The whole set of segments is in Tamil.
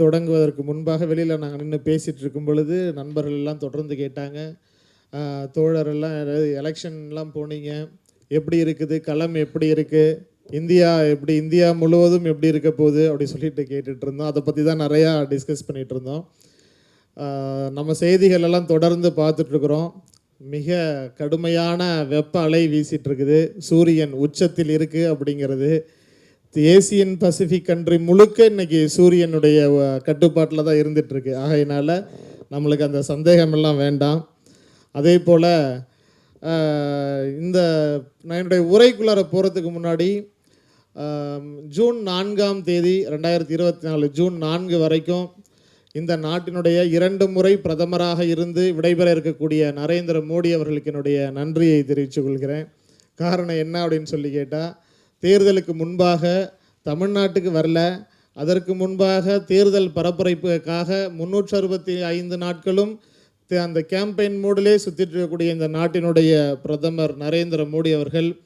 தொடங்குவதற்கு முன்பாக வெளியில் நாங்கள் நின்று பேசிகிட்டு இருக்கும் பொழுது நண்பர்கள் எல்லாம் தொடர்ந்து கேட்டாங்க. தோழரெல்லாம் எலெக்ஷன்லாம் போனீங்க. எப்படி இருக்குது? களம் எப்படி இருக்குது இந்தியா எப்படி இந்தியா முழுவதும் எப்படி இருக்க போகுது? அப்படி சொல்லிட்டு கேட்டுட்டு இருந்தோம். அதை பற்றி தான் நிறையா டிஸ்கஸ் பண்ணிகிட்டு இருந்தோம். நம்ம செய்திகள் எல்லாம் தொடர்ந்து பார்த்துட்ருக்குறோம் மிக கடுமையான வெப்ப அலை வீசிகிட்ருக்குது சூரியன் உச்சத்தில் இருக்குது அப்படிங்கிறது ஏசியன் பசிபிக் கண்ட்ரி முழுக்க இன்னைக்கு சூரியனுடைய கட்டுப்பாட்டில் தான் இருந்துகிட்ருக்கு ஆகையினால் நம்மளுக்கு அந்த சந்தேகமெல்லாம் வேண்டாம். அதே போல் இந்த நான் என்னுடைய உரைக்குள்ளார போகிறதுக்கு முன்னாடி ஜூன் நான்காம் தேதி ரெண்டாயிரத்தி இருபத்தி நாலு ஜூன் நான்கு வரைக்கும் இந்த நாட்டினுடைய இரண்டு முறை பிரதமராக இருந்து விடைபெற இருக்கக்கூடிய நரேந்திர மோடி அவர்களுக்கு என்னுடைய நன்றியை தெரிவித்துக் கொள்கிறேன். காரணம் என்ன அப்படின்னு சொல்லி கேட்டால் தேர்தலுக்கு முன்பாக தமிழ்நாட்டுக்கு வரல. அதற்கு முன்பாக தேர்தல் பரப்புரைப்புக்காக முன்னூற்று அறுபத்தி ஐந்து நாட்களும் தே- அந்த கேம்பெயின் மூடிலே சுற்றிட்டு இருக்கக்கூடிய இந்த நாட்டினுடைய பிரதமர் நரேந்திர மோடி அவர்கள்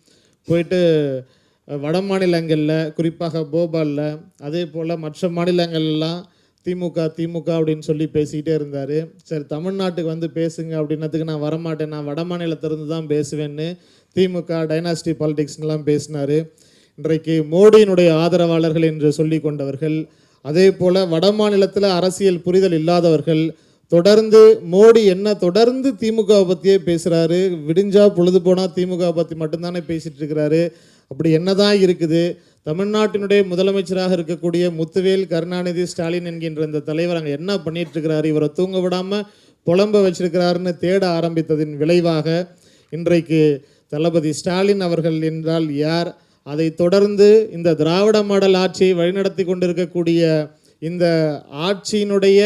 போயிட்டு வட மாநிலங்களில் குறிப்பாக போபாலில் அதே போல் மற்ற மாநிலங்கள்லாம் திமுக திமுக அப்படின்னு சொல்லி பேசிக்கிட்டே இருந்தார். சரி தமிழ்நாட்டுக்கு வந்து பேசுங்க அப்படின்னதுக்கு நான் வரமாட்டேன். நான் வட மாநிலத்திலேருந்து தான் பேசுவேன்னு திமுக டைனாஸ்டி பாலிடிக்ஸ்லாம் பேசினார். இன்றைக்கு மோடியினுடைய ஆதரவாளர்கள் என்று சொல்லி கொண்டவர்கள் அதே போல் வட மாநிலத்தில் அரசியல் புரிதல் இல்லாதவர்கள் தொடர்ந்து மோடி என்ன தொடர்ந்து திமுக பற்றியே பேசுகிறாரு விடிஞ்சா பொழுது போனால் திமுக பற்றி மட்டும்தானே பேசிட்டு இருக்கிறாரு அப்படி என்னதான் இருக்குது? தமிழ்நாட்டினுடைய முதலமைச்சராக இருக்கக்கூடிய முத்துவேல் கருணாநிதி ஸ்டாலின் என்கின்ற இந்த தலைவர் அங்கே என்ன பண்ணிட்டு இருக்கிறாரு? இவரை தூங்க விடாமல் புலம்ப வச்சிருக்கிறாருன்னு தேட ஆரம்பித்ததின் விளைவாக இன்றைக்கு தளபதி ஸ்டாலின் அவர்கள் என்றால் யார்? அதை தொடர்ந்து இந்த திராவிட மாடல் ஆட்சியை வழிநடத்தி கொண்டிருக்கக்கூடிய இந்த ஆட்சியினுடைய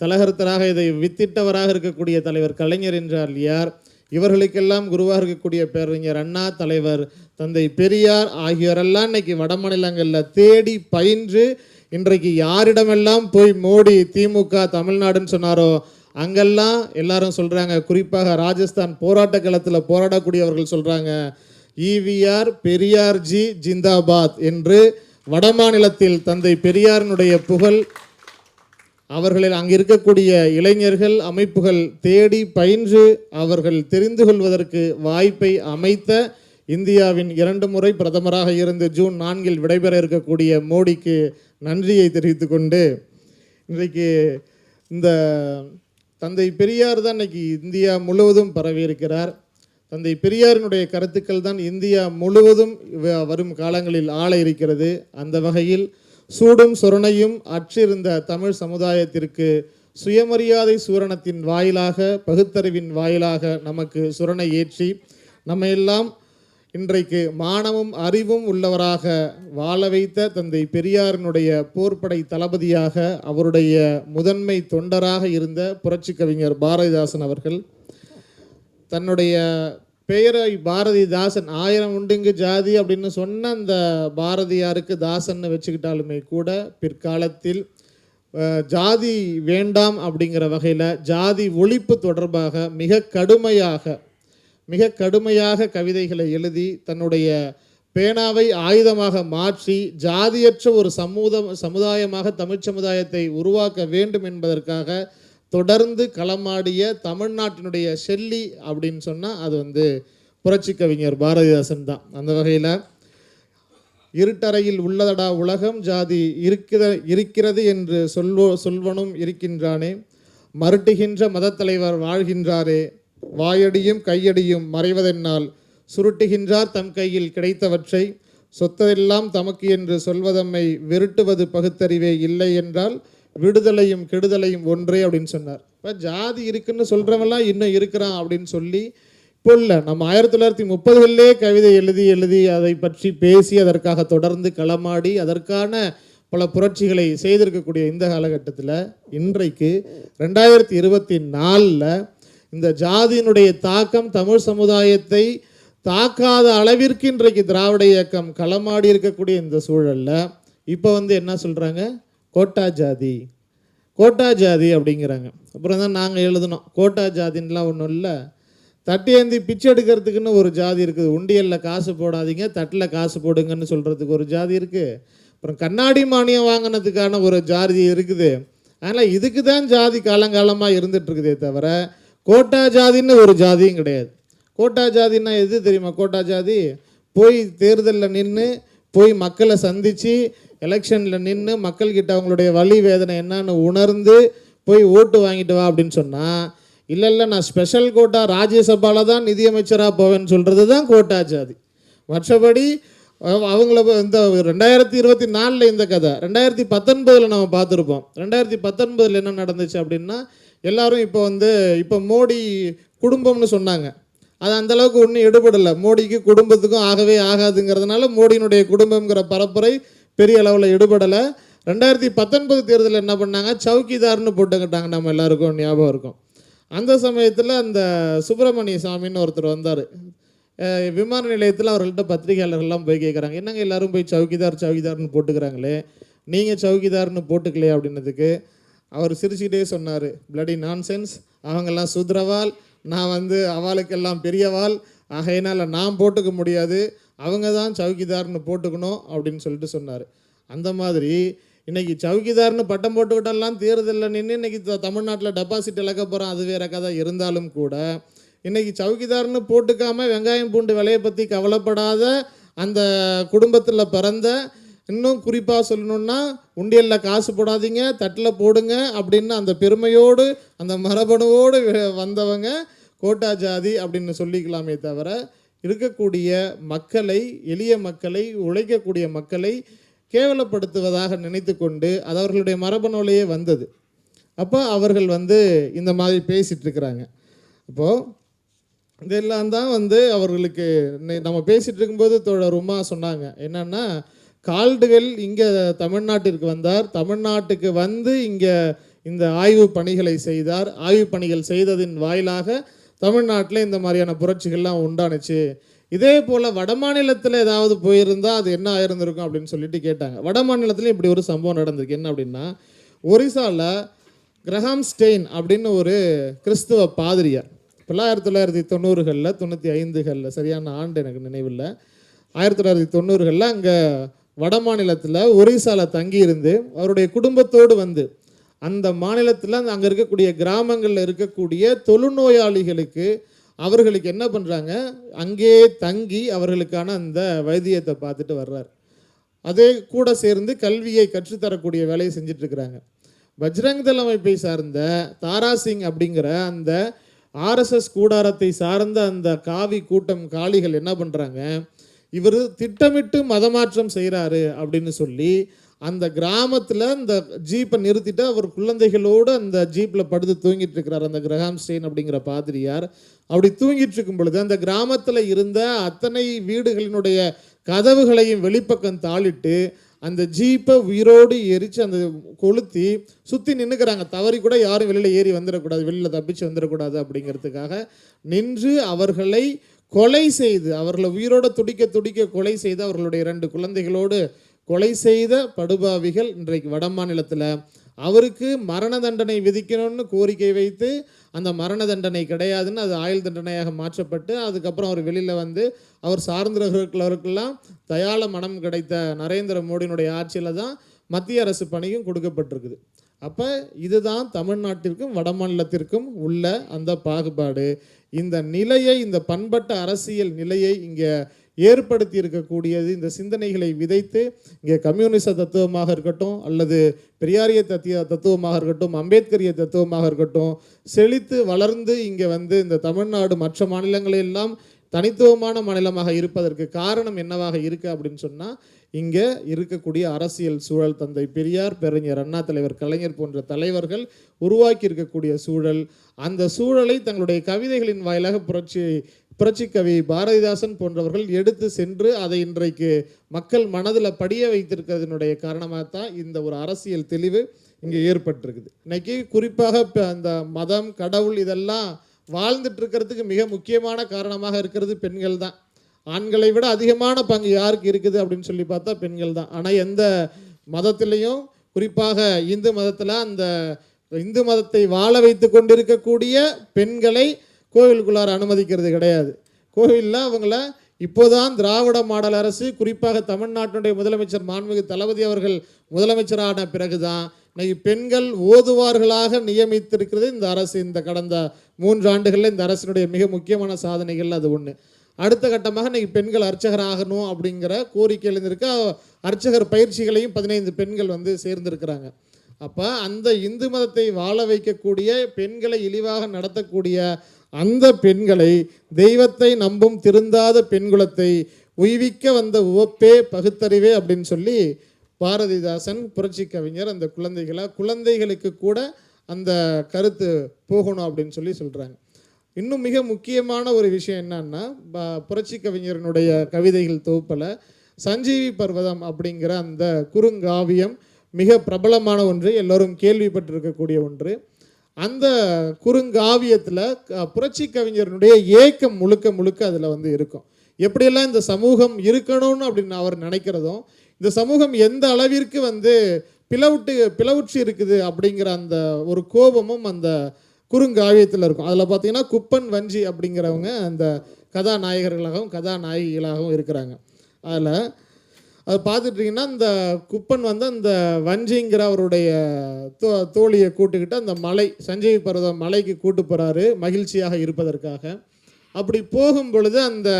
தலகர்த்தராக இதை வித்திட்டவராக இருக்கக்கூடிய தலைவர் கலைஞர் என்றால் யார்? இவர்களுக்கெல்லாம் குருவாக இருக்கக்கூடிய பேரறிஞர் அண்ணா தலைவர் தந்தை பெரியார் ஆகியோரெல்லாம் இன்னைக்கு வட மாநிலங்களில் தேடி பயின்று இன்றைக்கு யாரிடமெல்லாம் போய் மோடி திமுக தமிழ்நாடுன்னு சொன்னாரோ அங்கெல்லாம் எல்லாரும் சொல்கிறாங்க குறிப்பாக ராஜஸ்தான் போராட்ட களத்தில் போராடக்கூடியவர்கள் சொல்கிறாங்க ஈவிஆர் பெரியார்ஜி ஜிந்தாபாத் என்று வடமாநிலத்தில் தந்தை பெரியாரினுடைய புகழ் அவர்களில் அங்கு இருக்கக்கூடிய இளைஞர்கள் அமைப்புகள் தேடி பயின்று அவர்கள் தெரிந்து கொள்வதற்கு வாய்ப்பை அமைத்த இந்தியாவின் இரண்டு முறை பிரதமராக இருந்து ஜூன் நான்கில் விடைபெற இருக்கக்கூடிய மோடிக்கு நன்றியை தெரிவித்து கொண்டு இன்றைக்கு இந்த தந்தை பெரியார் தான் இன்னைக்கு இந்தியா முழுவதும் பரவி இருக்கிறார் தந்தை பெரியாரினுடைய கருத்துக்கள் தான் இந்தியா முழுவதும் வ- வரும் காலங்களில் ஆள இருக்கிறது. அந்த வகையில் சூடும் சொரணையும் அற்றிருந்த தமிழ் சமுதாயத்திற்கு சுயமரியாதை சூரணத்தின் வாயிலாக பகுத்தறிவின் வாயிலாக நமக்கு சுரணை ஏற்றி நம்ம எல்லாம் இன்றைக்கு மானமும் அறிவும் உள்ளவராக வாழ வைத்த தந்தை பெரியாரினுடைய போர்ப்படை தளபதியாக அவருடைய முதன்மை தொண்டராக இருந்த புரட்சி கவிஞர் பாரதிதாசன் அவர்கள் தன்னுடைய பெயரை பாரதிதாசன் ஆயிரம் உண்டுங்கு ஜாதி அப்படின்னு சொன்ன அந்த பாரதியாருக்கு தாசன்னு வச்சுக்கிட்டாலுமே கூட பிற்காலத்தில் ஜாதி வேண்டாம் அப்படிங்கிற வகையில் ஜாதி ஒழிப்பு தொடர்பாக மிக கடுமையாக மிக கடுமையாக கவிதைகளை எழுதி தன்னுடைய பேனாவை ஆயுதமாக மாற்றி ஜாதியற்ற ஒரு சமூக சமுதாயமாக தமிழ் சமுதாயத்தை உருவாக்க வேண்டும் என்பதற்காக தொடர்ந்து களமாடிய தமிழ்நாட்டினுடைய ஷெல்லி அப்படின்னு சொன்னால் அது வந்து புரட்சி கவிஞர் பாரதிதாசன் தான். அந்த வகையில் இருட்டறையில் உள்ளதடா உலகம் ஜாதி இருக்கிற இருக்கிறது என்று சொல்வோ சொல்வனும் இருக்கின்றானே. மருட்டுகின்ற மதத்தலைவர் வாழ்கின்றாரே. வாயடியும் கையடியும் மறைவதென்னால் சுருட்டுகின்றார் தம் கையில் கிடைத்தவற்றை. சொத்ததெல்லாம் தமக்கு என்று சொல்வதம்மை விருட்டுவது பகுத்தறிவே இல்லை என்றால் விடுதலையும் கெடுதலையும் ஒன்றே அப்படின்னு சொன்னார். இப்போ ஜாதி இருக்குன்னு சொல்கிறவெல்லாம் இன்னும் இருக்கிறான் அப்படின்னு சொல்லி இப்போ இல்லை நம்ம ஆயிரத்தி தொள்ளாயிரத்தி முப்பதுகளிலே கவிதை எழுதி எழுதி அதை பற்றி பேசி அதற்காக தொடர்ந்து களமாடி அதற்கான பல புரட்சிகளை செய்திருக்கக்கூடிய இந்த காலகட்டத்தில் இன்றைக்கு ரெண்டாயிரத்தி இருபத்தி நாலில் இந்த ஜாதியினுடைய தாக்கம் தமிழ் சமுதாயத்தை தாக்காத அளவிற்கு இன்றைக்கு திராவிட இயக்கம் களமாடி இருக்கக்கூடிய இந்த சூழலில் இப்போ வந்து என்ன சொல்கிறாங்க கோட்டா ஜாதி கோட்டா ஜாதி அப்படிங்கிறாங்க. அப்புறம் தான் நாங்கள் எழுதினோம் கோட்டா ஜாதின்லாம் ஒன்றும் இல்லை. தட்டியேந்தி பிச்சை எடுக்கிறதுக்குன்னு ஒரு ஜாதி இருக்குது. உண்டியலில் காசு போடாதீங்க தட்டில் காசு போடுங்கன்னு சொல்கிறதுக்கு ஒரு ஜாதி இருக்குது அப்புறம் கண்ணாடி மானியம் வாங்கினதுக்கான ஒரு ஜாதி இருக்குது. அதனால் இதுக்கு தான் ஜாதி காலங்காலமாக இருந்துகிட்ருக்குதே தவிர கோட்டா ஜாதின்னு ஒரு ஜாதியும் கிடையாது. கோட்டா ஜாதின்னா எது தெரியுமா? கோட்டா ஜாதி போய் தேர்தலில் நின்று போய் மக்களை சந்தித்து எலெக்ஷனில் நின்று மக்கள்கிட்ட அவங்களுடைய வழி வேதனை என்னன்னு உணர்ந்து போய் ஓட்டு வாங்கிட்டு வா அப்படின்னு சொன்னால் இல்லை இல்லை நான் ஸ்பெஷல் கோட்டா ராஜ்யசபாவில் தான் நிதியமைச்சராக போவேன்னு சொல்கிறது தான் கோட்டா ஜாதி. மற்றபடி அவங்கள இந்த ரெண்டாயிரத்தி இருபத்தி நாலில் இந்த கதை ரெண்டாயிரத்தி பத்தொன்பதில் நம்ம பார்த்துருப்போம். ரெண்டாயிரத்தி பத்தொன்பதில் என்ன நடந்துச்சு அப்படின்னா எல்லாரும் இப்போ வந்து இப்போ மோடி குடும்பம்னு சொன்னாங்க. அது அந்தளவுக்கு ஒன்றும் எடுபடலை. மோடிக்கு குடும்பத்துக்கும் ஆகவே ஆகாதுங்கிறதுனால மோடியினுடைய குடும்பம்ங்கிற பரப்புரை பெரிய அளவில் இடுபடலை ரெண்டாயிரத்தி பத்தொன்பது தேர்தலில் என்ன பண்ணாங்க? சவுக்கிதார்னு போட்டுக்கிட்டாங்க நம்ம எல்லாருக்கும் ஞாபகம் இருக்கும். அந்த சமயத்தில் அந்த சுப்பிரமணிய சாமின்னு ஒருத்தர் வந்தார். விமான நிலையத்தில் அவர்கள்ட்ட பத்திரிகையாளர்கள்லாம் போய் கேட்குறாங்க என்னங்க எல்லாரும் போய் சவுக்கிதார் சவுக்கிதார்னு போட்டுக்கிறாங்களே? நீங்கள் சவுக்கிதார்னு போட்டுக்கலையே அப்படின்னதுக்கு அவர் சிரிச்சுக்கிட்டே சொன்னார். பிளடி நான்சென்ஸ் அவங்கெல்லாம் சுத்ரவால் நான் வந்து அவளுக்கெல்லாம் பெரியவாள். ஆகையினால் நான் போட்டுக்க முடியாது. அவங்க தான் சவுக்கிதார்னு போட்டுக்கணும் அப்படின்னு சொல்லிட்டு சொன்னார். அந்த மாதிரி இன்னைக்கு சவுக்கிதார்னு பட்டம் போட்டுக்கிட்டெல்லாம் தேர்தலில் நின்று இன்றைக்கி தமிழ்நாட்டில் டெபாசிட் இழக்க போகிறோம் அது வேற கதை. இருந்தாலும் கூட இன்றைக்கி சவுக்கிதார்னு போட்டுக்காமல் வெங்காயம் பூண்டு விலையை பற்றி கவலைப்படாத அந்த குடும்பத்தில் பிறந்த இன்னும் குறிப்பாக சொல்லணுன்னா உண்டியலில் காசு போடாதீங்க தட்டில் போடுங்க அப்படின்னு அந்த பெருமையோடு அந்த மரபணுவோடு வந்தவங்க கோட்டா ஜாதி அப்படின்னு சொல்லிக்கலாமே தவிர இருக்கக்கூடிய மக்களை எளிய மக்களை உழைக்கக்கூடிய மக்களை கேவலப்படுத்துவதாக நினைத்து கொண்டு அது அவர்களுடைய மரபணுலேயே வந்தது. அப்போ அவர்கள் வந்து இந்த மாதிரி பேசிகிட்டு இருக்கிறாங்க. அப்போது இதெல்லாம் தான் வந்து அவர்களுக்கு நம்ம பேசிகிட்டு இருக்கும்போது தோழர் உமா சொன்னாங்க. என்னென்னா கால்டுவெல் இங்கே தமிழ்நாட்டிற்கு வந்தார். தமிழ்நாட்டுக்கு வந்து இங்கே இந்த ஆய்வு பணிகளை செய்தார். ஆய்வு பணிகள் செய்ததின் வாயிலாக தமிழ்நாட்டில் இந்த மாதிரியான புரட்சிகள்லாம் உண்டானுச்சு. இதே போல் வடமாநிலத்தில் ஏதாவது போயிருந்தால் அது என்ன ஆயிருந்திருக்கும் அப்படின்னு சொல்லிட்டு கேட்டாங்க. வடமாநிலத்தில் இப்படி ஒரு சம்பவம் நடந்திருக்கு. என்ன அப்படின்னா ஒரிசாவில் கிரஹாம் ஸ்டெயின் அப்படின்னு ஒரு கிறிஸ்துவ பாதிரியார் தொள்ளாயிரத்தி ஆயிரத்தி தொள்ளாயிரத்தி தொண்ணூறுகளில் தொண்ணூற்றி ஐந்துகளில் சரியான ஆண்டு எனக்கு நினைவில்லை ஆயிரத்தி தொள்ளாயிரத்தி தொண்ணூறுகளில் அங்கே வட மாநிலத்தில் ஒரிசாவில் தங்கியிருந்து அவருடைய குடும்பத்தோடு வந்து அந்த மாநிலத்தில் அந்த அங்கே இருக்கக்கூடிய கிராமங்களில் இருக்கக்கூடிய தொழுநோயாளிகளுக்கு அவர்களுக்கு என்ன பண்ணுறாங்க அங்கேயே தங்கி அவர்களுக்கான அந்த வைத்தியத்தை பார்த்துட்டு வர்றார். அதே கூட சேர்ந்து கல்வியை கற்றுத்தரக்கூடிய வேலையை செஞ்சிட்ருக்கிறாங்க பஜ்ரங் தள் அமைப்பை சார்ந்த தாரா சிங் அப்படிங்கிற அந்த ஆர்எஸ்எஸ் கூடாரத்தை சார்ந்த அந்த காவி கூட்டம் காளிகள் என்ன பண்ணுறாங்க இவர் திட்டமிட்டு மதமாற்றம் செய்கிறாரு அப்படின்னு சொல்லி அந்த கிராமத்தில் அந்த ஜீப்பை நிறுத்திட்டு அவர் குழந்தைகளோடு அந்த ஜீப்பில் படுத்து தூங்கிட்டு இருக்கிறார். அந்த கிரகாம் ஸ்டெயின் அப்படிங்கிற பாதிரியார் அப்படி தூங்கிட்டு இருக்கும் பொழுது அந்த கிராமத்தில் இருந்த அத்தனை வீடுகளினுடைய கதவுகளையும் வெளிப்பக்கம் தாளிட்டு அந்த ஜீப்பை உயிரோடு எரித்து அந்த கொளுத்தி சுற்றி நின்றுக்கிறாங்க தவறி கூட யாரும் வெளியில் ஏறி வந்துடக்கூடாது வெளியில் தப்பிச்சு வந்துடக்கூடாது அப்படிங்கிறதுக்காக நின்று அவர்களை கொலை செய்து அவர்களை உயிரோட துடிக்க துடிக்க கொலை செய்து அவர்களுடைய இரண்டு குழந்தைகளோடு கொலை செய்த படுபாவிகள் இன்றைக்கு வட மாநிலத்தில். அவருக்கு மரண தண்டனை விதிக்கணும்னு கோரிக்கை வைத்து அந்த மரண தண்டனை கிடையாதுன்னு அது ஆயுள் தண்டனையாக மாற்றப்பட்டு அதுக்கப்புறம் அவர் வெளியில் வந்து அவர் சார்ந்தவர்களுக்கெல்லாம் தயாள மனம் கிடைத்த நரேந்திர மோடியினுடைய ஆட்சியில் தான் மத்திய அரசு பணியும் கொடுக்கப்பட்டிருக்குது. அப்போ இதுதான் தமிழ்நாட்டிற்கும் வடமாநிலத்திற்கும் உள்ள அந்த பாகுபாடு. இந்த நிலையை இந்த பண்பட்ட அரசியல் நிலையை இங்கே ஏற்படுத்தி இருக்கக்கூடியது இந்த சிந்தனைகளை விதைத்து இங்கே கம்யூனிச தத்துவமாக இருக்கட்டும் அல்லது பெரியாரிய தத்திய தத்துவமாக இருக்கட்டும் அம்பேத்கரிய தத்துவமாக இருக்கட்டும் செழித்து வளர்ந்து இங்கே வந்து இந்த தமிழ்நாடு மற்ற மாநிலங்களெல்லாம் தனித்துவமான மாநிலமாக இருப்பதற்கு காரணம் என்னவாக இருக்கு அப்படின்னு சொன்னால் இங்கே இருக்கக்கூடிய அரசியல் சூழல் தந்தை பெரியார் பெருஞர் அண்ணா தலைவர் கலைஞர் போன்ற தலைவர்கள் உருவாக்கி இருக்கக்கூடிய சூழல் அந்த சூழலை தங்களுடைய கவிதைகளின் வாயிலாக புரட்சி புரட்சிக்கவி பாரதிதாசன் போன்றவர்கள் எடுத்து சென்று அதை இன்றைக்கு மக்கள் மனதில் படிய வைத்திருக்கிறதுனுடைய காரணமாக தான் இந்த ஒரு அரசியல் தெளிவு இங்கே ஏற்பட்டிருக்குது. இன்னைக்கு குறிப்பாக இப்போ அந்த மதம் கடவுள் இதெல்லாம் வாழ்ந்துட்டு இருக்கிறதுக்கு மிக முக்கியமான காரணமாக இருக்கிறது பெண்கள் தான். ஆண்களை விட அதிகமான பங்கு யாருக்கு இருக்குது அப்படின்னு சொல்லி பார்த்தா பெண்கள் தான். ஆனால் எந்த மதத்திலையும் குறிப்பாக இந்து மதத்தில் அந்த இந்து மதத்தை வாழ வைத்து கொண்டிருக்கக்கூடிய பெண்களை கோவிலுக்குள்ளார அனுமதிக்கிறது கிடையாது. கோவிலில் அவங்கள இப்போதான் திராவிட மாடல் அரசு குறிப்பாக தமிழ்நாட்டினுடைய முதலமைச்சர் மாண்புமிகு தளபதி அவர்கள் முதலமைச்சரான பிறகுதான் இன்னைக்கு பெண்கள் ஓதுவார்களாக நியமித்திருக்கிறது. இந்த அரசு இந்த கடந்த மூன்று ஆண்டுகளில் இந்த அரசினுடைய மிக முக்கியமான சாதனைகள் அது ஒன்று அடுத்த கட்டமாக இன்னைக்கு பெண்கள் அர்ச்சகர் ஆகணும் அப்படிங்கிற கோரிக்கை எழுந்திருக்கு. அர்ச்சகர் பயிற்சிகளையும் பதினைந்து பெண்கள் வந்து சேர்ந்திருக்கிறாங்க. அப்போ அந்த இந்து மதத்தை வாழ வைக்கக்கூடிய பெண்களை இழிவாக நடத்தக்கூடிய அந்த பெண்களை தெய்வத்தை நம்பும் திருந்தாத பெண்குலத்தை உய்விக்க வந்த உவப்பே பகுத்தறிவே அப்படின்னு சொல்லி பாரதிதாசன் புரட்சி கவிஞர் அந்த குழந்தைகளை குழந்தைகளுக்கு கூட அந்த கருத்து போகணும் அப்படின்னு சொல்லி சொல்கிறாங்க இன்னும் மிக முக்கியமான ஒரு விஷயம் என்னன்னா ப- புரட்சி கவிஞரனுடைய கவிதைகள் தொகுப்பில் சஞ்சீவி பர்வதம் அப்படிங்கிற அந்த குறுங்காவியம் மிக பிரபலமான ஒன்று எல்லோரும் கேள்விப்பட்டிருக்கக்கூடிய ஒன்று. அந்த குறுங்காவியத்தில் புரட்சி கவிஞரனுடைய ஏக்கம் முழுக்க முழுக்க அதில் வந்து இருக்கும். எப்படியெல்லாம் இந்த சமூகம் இருக்கணும்னு அப்படின்னு அவர் நினைக்கிறதும் இந்த சமூகம் எந்த அளவிற்கு வந்து பிளவுட்டு பிளவுற்று இருக்குது அப்படிங்கிற அந்த ஒரு கோபமும் அந்த குறுங்காவியத்தில் இருக்கும். அதில் பார்த்தீங்கன்னா குப்பன் வஞ்சி அப்படிங்கிறவங்க அந்த கதாநாயகர்களாகவும் கதாநாயகிகளாகவும் இருக்கிறாங்க. அதில் அது பார்த்துட்டிங்கன்னா இந்த குப்பன் வந்து அந்த வஞ்சிங்கிற அவருடைய தோ தோழியை கூட்டுக்கிட்டு அந்த மலை சஞ்சீவி பர்வத மலைக்கு கூட்டு போகிறாரு மகிழ்ச்சியாக இருப்பதற்காக. அப்படி போகும் பொழுது அந்த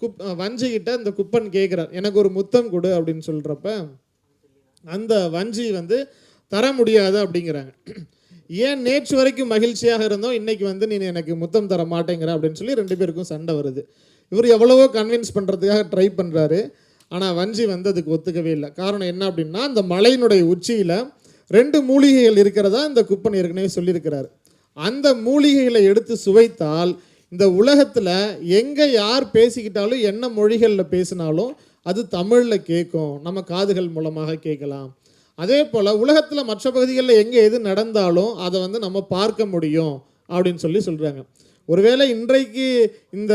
குப் வஞ்சிக்கிட்ட அந்த குப்பன் கேட்குறார் எனக்கு ஒரு முத்தம் கொடு அப்படின்னு சொல்கிறப்ப அந்த வஞ்சி வந்து தர முடியாது அப்படிங்கிறாங்க. ஏன் நேற்று வரைக்கும் மகிழ்ச்சியாக இருந்தோம் இன்னைக்கு வந்து நீ எனக்கு முத்தம் தர மாட்டேங்கிற அப்படின்னு சொல்லி ரெண்டு பேருக்கும் சண்டை வருது. இவர் எவ்வளவோ கன்வின்ஸ் பண்ணுறதுக்காக ட்ரை பண்ணுறாரு ஆனால் வஞ்சி வந்து அதுக்கு ஒத்துக்கவே இல்லை. காரணம் என்ன அப்படின்னா அந்த மலையினுடைய உச்சியில் ரெண்டு மூலிகைகள் இருக்கிறதா இந்த குப்பன் ஏற்கனவே சொல்லியிருக்கிறாரு. அந்த மூலிகைகளை எடுத்து சுவைத்தால் இந்த உலகத்தில் எங்கே யார் பேசிக்கிட்டாலும் என்ன மொழிகளில் பேசினாலும் அது தமிழில் கேட்கும். நம்ம காதுகள் மூலமாக கேட்கலாம். அதே போல் உலகத்தில் மற்ற பகுதிகளில் எங்கே எது நடந்தாலும் அதை வந்து நம்ம பார்க்க முடியும் அப்படின்னு சொல்லி சொல்கிறாங்க ஒருவேளை இன்றைக்கு இந்த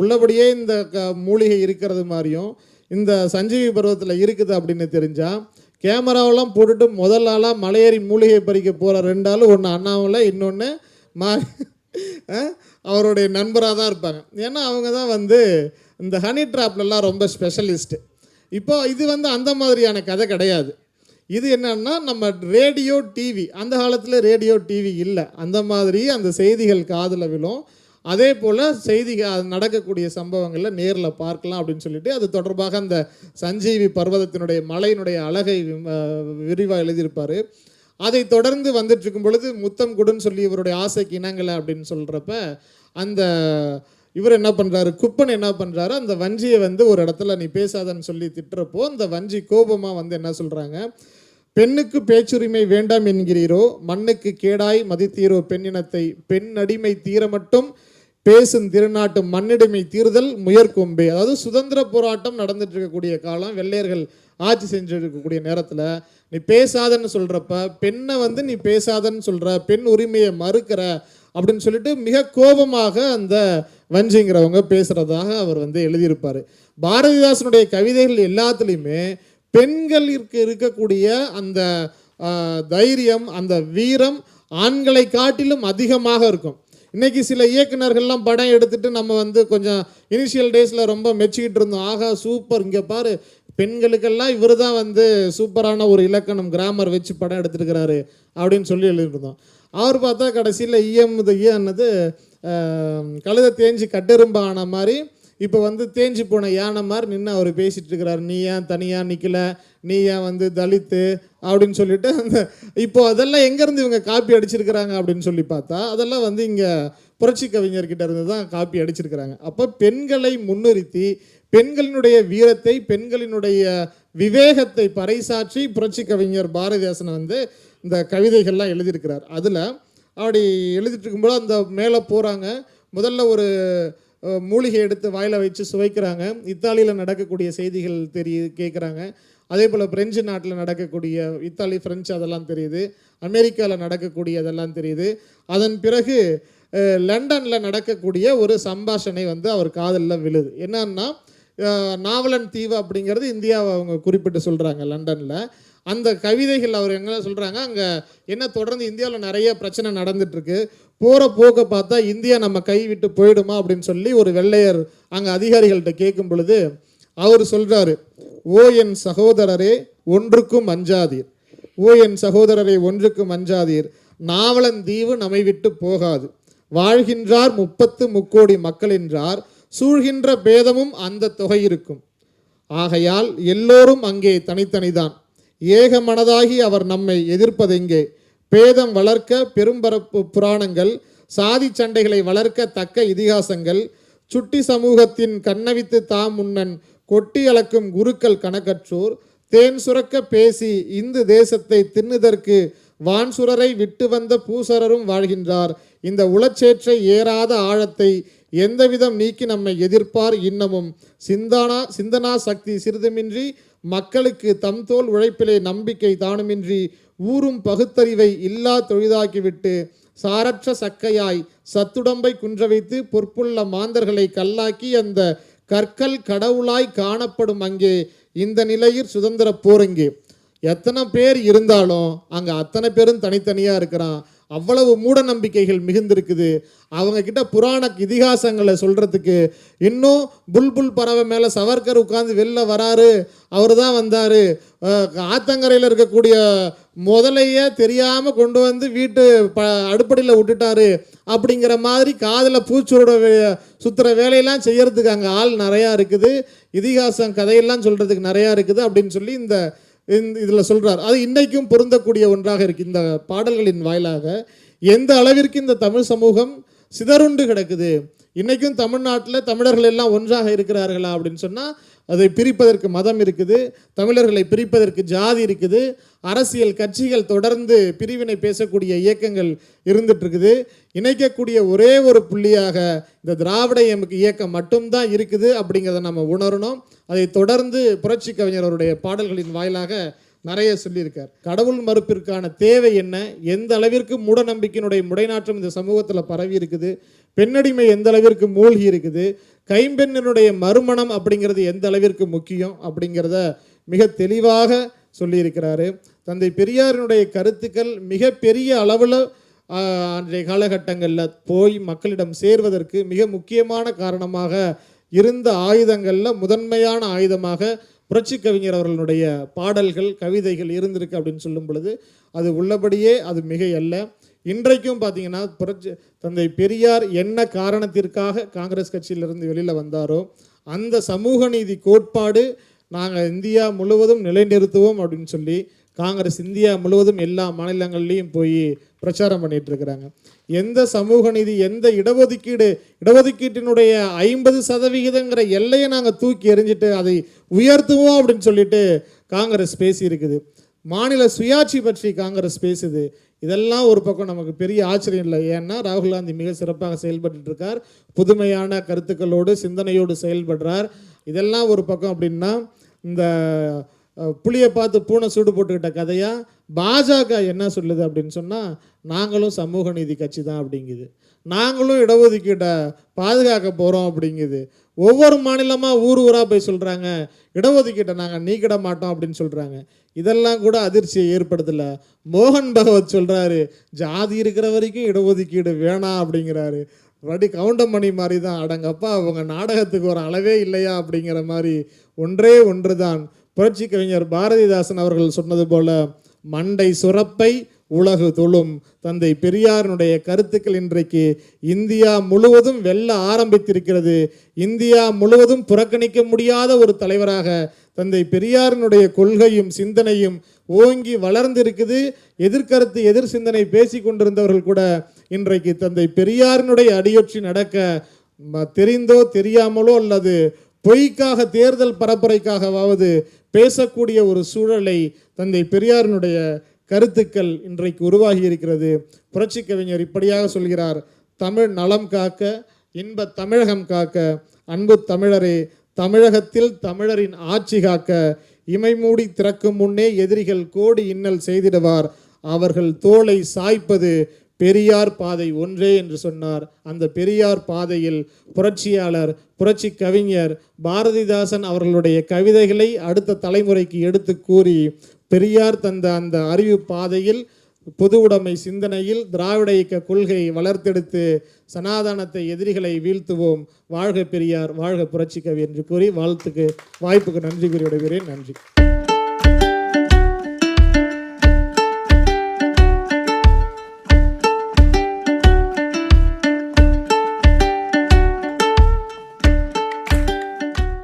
உள்ளபடியே இந்த க மூலிகை இருக்கிறது மாதிரியும் இந்த சஞ்சீவி பருவத்தில் இருக்குது அப்படின்னு தெரிஞ்சால் கேமராவெல்லாம் போட்டுட்டு முதல் ஆளாக மலையேறி மூலிகை பறிக்க போகிற ரெண்டு ஆள் ஒன்று அண்ணாவில் இன்னொன்று மா அவருடைய நண்பராக தான் இருப்பாங்க. ஏன்னா அவங்க தான் வந்து இந்த ஹனி ட்ராப்லலாம் ரொம்ப ஸ்பெஷலிஸ்ட்டு இப்போ இது வந்து அந்த மாதிரியான கதை கிடையாது. இது என்னன்னா நம்ம ரேடியோ டிவி அந்த காலத்தில் ரேடியோ டிவி இல்லை. அந்த மாதிரி அந்த செய்திகள் காதில் விழும். அதே போல் செய்திகள் அது நடக்கக்கூடிய சம்பவங்களில் நேரில் பார்க்கலாம் அப்படின்னு சொல்லிட்டு அது தொடர்பாக அந்த சஞ்சீவி பர்வதத்தினுடைய மலையினுடைய அழகை விரிவாக எழுதியிருப்பார். அதை தொடர்ந்து வந்துட்டு இருக்கும் பொழுது முத்தம் குடுன்னு சொல்லி இவருடைய ஆசைக்கு இணங்கலை அப்படின்னு சொல்கிறப்ப அந்த இவர் என்ன பண்ணுறாரு குப்பன் என்ன பண்ணுறாரு அந்த வஞ்சியை வந்து ஒரு இடத்துல நீ பேசாதன்னு சொல்லி திட்டுறப்போ அந்த வஞ்சி கோபமாக வந்து என்ன சொல்கிறாங்க பெண்ணுக்கு பேச்சுரிமை வேண்டாம் என்கிறீரோ மண்ணுக்கு கேடாய் மதித்தீரோ பெண்ணினத்தை பெண் அடிமை தீர மட்டும் பேசும் திருநாட்டு மண்ணிடைமை தீர்தல் முயற்கொம்பே. அதாவது சுதந்திர போராட்டம் நடந்துட்டு இருக்கக்கூடிய காலம் வெள்ளையர்கள் ஆட்சி செஞ்சுட்டு இருக்கக்கூடிய நேரத்தில் நீ பேசாதன்னு சொல்கிறப்ப பெண்ணை வந்து நீ பேசாதன்னு சொல்கிற பெண் உரிமையை மறுக்கிற அப்படின்னு சொல்லிட்டு மிக கோபமாக அந்த வஞ்சிங்கிறவங்க பேசுகிறதாக அவர் வந்து எழுதியிருப்பார். பாரதிதாசனுடைய கவிதைகள் எல்லாத்துலேயுமே பெண்களிற்கு இருக்கக்கூடிய அந்த தைரியம் அந்த வீரம் ஆண்களை காட்டிலும் அதிகமாக இருக்கும். இன்றைக்கி சில இயக்குனர்கள்லாம் படம் எடுத்துட்டு நம்ம வந்து கொஞ்சம் இனிஷியல் டேஸில் ரொம்ப மெச்சிக்கிட்டு இருந்தோம். ஆகா சூப்பர் இங்கே பாரு பெண்களுக்கெல்லாம் இவர் தான் வந்து சூப்பரான ஒரு இலக்கணம் கிராமர் வச்சு படம் எடுத்துருக்கிறாரு அப்படின்னு சொல்லி எழுதிருந்தோம் அவர் பார்த்தா கடைசியில் ஈயம் இது e ஈயன்னது கழுதை தேஞ்சு கட்டெரும்பு ஆன மாதிரி இப்போ வந்து தேஞ்சு போன யானை மாதிரி நின்று அவர் பேசிகிட்டு இருக்கிறார். நீ ஏன் தனியாக நிற்கல நீ ஏன் வந்து தலித்து அப்படின்னு சொல்லிட்டு அந்த இப்போ அதெல்லாம் எங்கேருந்து இவங்க காப்பி அடிச்சிருக்கிறாங்க அப்படின்னு சொல்லி பார்த்தா அதெல்லாம் வந்து இங்கே புரட்சி கவிஞர்கிட்ட இருந்து தான் காப்பி அடிச்சிருக்கிறாங்க. அப்போ பெண்களை முன்னிறுத்தி பெண்களினுடைய வீரத்தை பெண்களினுடைய விவேகத்தை பறைசாற்றி புரட்சி கவிஞர் பாரதிதாசன் வந்து இந்த கவிதைகள்லாம் எழுதியிருக்கிறார். அதில் அப்படி எழுதிட்டு இருக்கும்போது அந்த மேலே போகிறாங்க முதல்ல ஒரு மூலிகை எடுத்து வாயில் வச்சு சுவைக்கிறாங்க. இத்தாலியில் நடக்கக்கூடிய செய்திகள் தெரிய கேட்குறாங்க. அதே போல் பிரெஞ்சு நாட்டில் நடக்கக்கூடிய இத்தாலி பிரெஞ்சு அதெல்லாம் தெரியுது. அமெரிக்காவில் நடக்கக்கூடிய அதெல்லாம் தெரியுது. அதன் பிறகு லண்டனில் நடக்கக்கூடிய ஒரு சம்பாஷணை வந்து அவர் காதலில் விழுது. என்னன்னா நாவலன் தீவு அப்படிங்கிறது இந்தியாவை அவங்க குறிப்பிட்டு சொல்கிறாங்க லண்டனில். அந்த கவிதைகள் அவர் என்ன சொல்கிறாங்க அங்கே என்ன தொடர்ந்து இந்தியாவில் நிறைய பிரச்சனை நடந்துட்டுருக்கு. போகிற போக்க பார்த்தா இந்தியா நம்ம கை விட்டு போயிடுமா அப்படின்னு சொல்லி ஒரு வெள்ளையர் அங்கே அதிகாரிகள்கிட்ட கேட்கும் பொழுது அவர் சொல்கிறாரு ஓ என் சகோதரரே ஒன்றுக்கும் அஞ்சாதீர். ஓ என் சகோதரரை ஒன்றுக்கும் அஞ்சாதீர். நாவலன் தீவு நம்மை விட்டு போகாது. வாழ்கின்றார் முப்பத்து முக்கோடி மக்கள் என்றார். சூழ்கின்ற பேதமும் அந்த தொகை இருக்கும். ஆகையால் எல்லோரும் அங்கே தனித்தனிதான். ஏக மனதாகி அவர் நம்மை எதிர்ப்பதெங்கே பேதம் வளர்க்க பெரும்பரப்பு புராணங்கள் சாதி சண்டைகளை வளர்க்க தக்க இதிகாசங்கள் சுட்டி சமூகத்தின் கண்ணவித்து தாம் முன்னன் கொட்டி அளக்கும் குருக்கள் கணக்கற்றோர் தேன் சுரக்க பேசி இந்து தேசத்தை தின்னுதற்கு வான்சுரரை விட்டு வந்த பூசரரும் வாழ்கின்றார். இந்த உளச்சேற்றை ஏறாத ஆழத்தை எந்தவிதம் நீக்கி நம்மை எதிர்ப்பார் இன்னமும்? சிந்தானா சிந்தனா சக்தி சிறிதுமின்றி மக்களுக்கு தம் தோல் உழைப்பிலே நம்பிக்கை தானுமின்றி ஊறும் பகுத்தறிவை இல்லா தொழிதாக்கிவிட்டு சாரற்ற சக்கையாய் சத்துடம்பை குன்ற வைத்து பொற்புள்ள மாந்தர்களை கல்லாக்கி அந்த கற்கள் கடவுளாய் காணப்படும் அங்கே. இந்த நிலையில் சுதந்திர போர் இங்கே எத்தனை பேர் இருந்தாலும் அங்கே அத்தனை பேரும் தனித்தனியாக இருக்கிறான். அவ்வளவு மூட நம்பிக்கைகள் மிகுந்திருக்குது. அவங்க கிட்ட புராண இதிகாசங்களை சொல்கிறதுக்கு இன்னும் புல்புல் பறவை மேலே சவர்கர் உட்காந்து வெளில வராரு. அவர் தான் வந்தார். ஆத்தங்கரையில் இருக்கக்கூடிய முதலையே தெரியாமல் கொண்டு வந்து வீட்டு ப அடுப்படியில் விட்டுட்டாரு அப்படிங்கிற மாதிரி காதில் பூச்சோட சுற்றுற வேலையெல்லாம் செய்யறதுக்கு அங்கே ஆள் நிறையா இருக்குது. இதிகாசம் கதையெல்லாம் சொல்கிறதுக்கு நிறையா இருக்குது அப்படின்னு சொல்லி இந்த இந்த இதில் சொல்கிறார் அது இன்றைக்கும் பொருந்தக்கூடிய ஒன்றாக இருக்கு இந்த பாடல்களின் வாயிலாக. எந்த அளவிற்கு இந்த தமிழ் சமூகம் சிதறுண்டு கிடக்குது? இன்றைக்கும் தமிழ்நாட்டில் தமிழர்கள் எல்லாம் ஒன்றாக இருக்கிறார்களா அப்படின்னு சொன்னால் அதை பிரிப்பதற்கு மதம் இருக்குது தமிழர்களை பிரிப்பதற்கு ஜாதி இருக்குது அரசியல் கட்சிகள் தொடர்ந்து பிரிவினை பேசக்கூடிய இயக்கங்கள் இருந்துட்டுருக்குது. இணைக்கக்கூடிய ஒரே ஒரு புள்ளியாக இந்த திராவிட எமக்கு இயக்கம் மட்டும்தான் இருக்குது அப்படிங்கிறத நம்ம உணரணும். அதை தொடர்ந்து புரட்சி கவிஞர் அவருடைய பாடல்களின் வாயிலாக நிறைய சொல்லியிருக்கார். கடவுள் மறுப்பிற்கான தேவை என்ன? எந்த அளவிற்கு மூடநம்பிக்கையினுடைய முடைநாற்றம் இந்த சமூகத்தில் பரவி இருக்குது? பெண்ணடிமை எந்த அளவிற்கு மூழ்கி இருக்குது? கைம்பெண்ணினுடைய மறுமணம் அப்படிங்கிறது எந்த அளவிற்கு முக்கியம் அப்படிங்கிறத மிக தெளிவாக சொல்லியிருக்கிறாரு. தந்தை பெரியாரினுடைய கருத்துக்கள் மிக பெரிய அளவில் அன்றைய காலகட்டங்களில் போய் மக்களிடம் சேர்வதற்கு மிக முக்கியமான காரணமாக இருந்த ஆயுதங்களில் முதன்மையான ஆயுதமாக புரட்சி கவிஞர் அவர்களுடைய பாடல்கள் கவிதைகள் இருந்திருக்கு அப்படின்னு சொல்லும் பொழுது அது உள்ளபடியே அது மிக அல்ல இன்றைக்கும் பார்த்தீங்கன்னா புரட்சி தந்தை பெரியார் என்ன காரணத்திற்காக காங்கிரஸ் கட்சியிலிருந்து வெளியில் வந்தாரோ அந்த சமூக நீதி கோட்பாடு நாங்கள் இந்தியா முழுவதும் நிலைநிறுத்துவோம் அப்படின்னு சொல்லி காங்கிரஸ் இந்தியா முழுவதும் எல்லா மாநிலங்கள்லேயும் போய் பிரச்சாரம் பண்ணிட்டு இருக்கிறாங்க. எந்த சமூக நீதி எந்த இடஒதுக்கீடு இடஒதுக்கீட்டினுடைய ஐம்பது சதவிகிதங்கிற எல்லையை நாங்கள் தூக்கி எறிஞ்சிட்டு அதை உயர்த்துவோம் அப்படின்னு சொல்லிட்டு காங்கிரஸ் பேசியிருக்குது. மாநில சுயாட்சி பற்றி காங்கிரஸ் பேசுது. இதெல்லாம் ஒரு பக்கம் நமக்கு பெரிய ஆச்சரியம் இல்லை. ஏன்னா ராகுல் காந்தி மிக சிறப்பாக செயல்பட்டு இருக்கார் புதுமையான கருத்துக்களோடு சிந்தனையோடு செயல்படுறார். இதெல்லாம் ஒரு பக்கம் அப்படின்னா இந்த புளியை பார்த்து பூனை சூடு போட்டுக்கிட்ட கதையாக பாஜக என்ன சொல்லுது அப்படின்னு சொன்னால் நாங்களும் சமூக நீதி கட்சி தான் அப்படிங்குது. நாங்களும் இடஒதுக்கீட்டை பாதுகாக்க போகிறோம் அப்படிங்குது. ஒவ்வொரு மாநிலமாக ஊர் ஊராக போய் சொல்கிறாங்க இடஒதுக்கீட்டை நாங்கள் நீக்கிட மாட்டோம் அப்படின்னு சொல்கிறாங்க இதெல்லாம் கூட அதிர்ச்சியை ஏற்படுத்தலை. மோகன் பகவத் சொல்கிறாரு ஜாதி இருக்கிற வரைக்கும் இடஒதுக்கீடு வேணாம் அப்படிங்கிறாரு. வடி கவுண்டமணி மாதிரி தான் அடங்கப்பா அவங்க நாடகத்துக்கு ஒரு அளவே இல்லையா அப்படிங்கிற மாதிரி ஒன்றே ஒன்று தான் புரட்சி கவிஞர் பாரதிதாசன் அவர்கள் சொன்னது போல மண்டை சுரப்பை உலகு தொழும் தந்தை பெரியாரினுடைய கருத்துக்கள் இன்றைக்கு இந்தியா முழுவதும் வெல்ல ஆரம்பித்திருக்கிறது. இந்தியா முழுவதும் புறக்கணிக்க முடியாத ஒரு தலைவராக தந்தை பெரியாரினுடைய கொள்கையும் சிந்தனையும் ஓங்கி வளர்ந்திருக்குது. எதிர்கருத்து எதிர் சிந்தனை பேசி கொண்டிருந்தவர்கள் கூட இன்றைக்கு தந்தை பெரியாரினுடைய அடியொற்றி நடக்க தெரிந்தோ தெரியாமலோ அல்லது பொய்க்காக தேர்தல் பரப்புரைக்காகவாவது பேசக்கூடிய ஒரு சூழலை தந்தை பெரியாரினுடைய கருத்துக்கள் இன்றைக்கு உருவாகி இருக்கிறது. புரட்சி கவிஞர் இப்படியாக சொல்கிறார் தமிழ் நலம் காக்க இன்ப தமிழகம் காக்க அன்பு தமிழரே தமிழகத்தில் தமிழரின் ஆட்சி காக்க இமைமூடி திறக்கும் முன்னே எதிரிகள் கோடி இன்னல் செய்திடுவார். அவர்கள் தோலை சாய்ப்பது பெரியார் பாதை ஒன்றே என்று சொன்னார். அந்த பெரியார் பாதையில் புரட்சியாளர் புரட்சி கவிஞர் பாரதிதாசன் அவர்களுடைய கவிதைகளை அடுத்த தலைமுறைக்கு எடுத்து கூறி பெரியார் தந்த அந்த அறிவு பாதையில் பொது உடைமை சிந்தனையில் திராவிட இயக்க கொள்கை வளர்த்தெடுத்து சனாதனத்தை எதிரிகளை வீழ்த்துவோம். வாழ்க பெரியார் வாழ்க புரட்சிக்கவி என்று கூறி வாழ்த்துக்கு வாய்ப்புக்கு நன்றி கூறி விடுகிறேன் நன்றி.